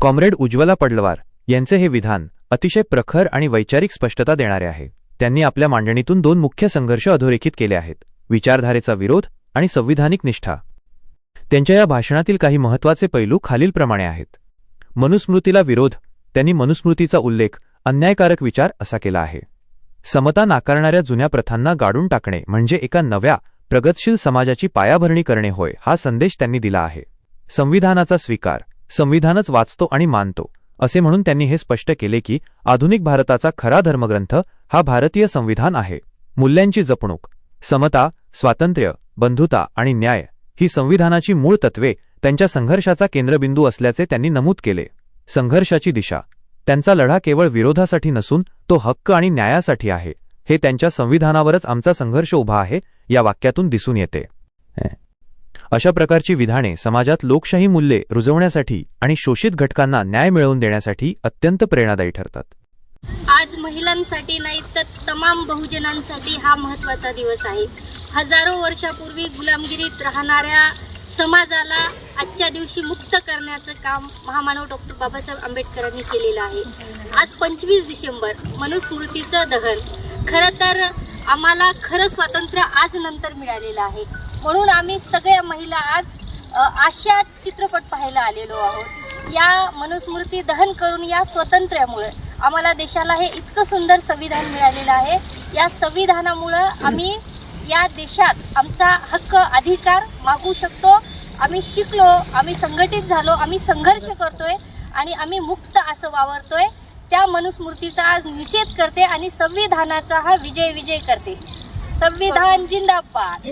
Comrade Ujjwala Padalwar यांचे हे विधान अतिशय प्रखर आणि वैचारिक स्पष्टता देणारे आहे. त्यांनी आपल्या मांडणीतून दोन मुख्य संघर्ष अधोरेखित केले आहेत विचारधारेचा विरोध आणि संविधानिक निष्ठा. त्यांच्या या भाषणातील काही महत्त्वाचे पैलू खालीलप्रमाणे आहेत. मनुस्मृतीला विरोध त्यांनी मनुस्मृतीचा उल्लेख अन्यायकारक विचार असा केला आहे. समता नाकारणाऱ्या जुन्या प्रथांना गाडून टाकणे म्हणजे एका नव्या प्रगतशील समाजाची पायाभरणी करणे होय हा संदेश त्यांनी दिला आहे. संविधानाचा स्वीकार संविधानच वाचतो आणि मानतो असे म्हणून त्यांनी हे स्पष्ट केले की आधुनिक भारताचा खरा धर्मग्रंथ हा भारतीय संविधान आहे. मूल्यांची जपणूक समता स्वातंत्र्य बंधुता आणि न्याय ही संविधानाची मूळ तत्वे त्यांच्या संघर्षाचा केंद्रबिंदू असल्याचे त्यांनी नमूद केले. संघर्षाची दिशा त्यांचा लढा केवळ विरोधासाठी नसून तो हक्क आणि न्यायासाठी आहे हे त्यांच्या संविधानावरच आमचा संघर्ष उभा आहे या वाक्यातून दिसून येते. अशा प्रकारची विधाने समाजात लोकशाही मूल्ये रुजवण्यासाठी आणि शोषित घटकांना न्याय मिळवून देण्यासाठी अत्यंत प्रेरणादायी ठरतात. आज महिलांसाठी नाही तर तमाम बहुजनांसाठी हा महत्त्वाचा दिवस आहे. हजारो वर्षापूर्वी गुलामगिरीत राहणाऱ्या समाजाला आजच्या दिवशी मुक्त करण्याचं काम महामानव डॉक्टर बाबासाहेब आंबेडकरांनी केलेलं आहे. आज पंचवीस डिसेंबर मनुस्मृतीचं दहन. खरं तर आम्हाला खरं स्वातंत्र्य आज नंतर मिळालेलं आहे. म्हणून आम्ही सगळ्या महिला आज आशा चित्रपट पाहायला आलेलो आहोत. या मनुस्मृती दहन करून या स्वातंत्र्यामुळे आम्हाला देशाला हे इतकं सुंदर संविधान मिळालेलं आहे. या संविधानामुळं आम्ही या देशात आमचा हक्क अधिकार मागू शकतो. आम्ही शिकलो आम्ही संघटित झालो आम्ही संघर्ष करतोय आणि आम्ही मुक्त असं वावरतोय. त्या मनुस्मृतीचा आज निषेध करते आणि संविधानाचा हा विजय विजय करते. संविधान जिंदाबाद.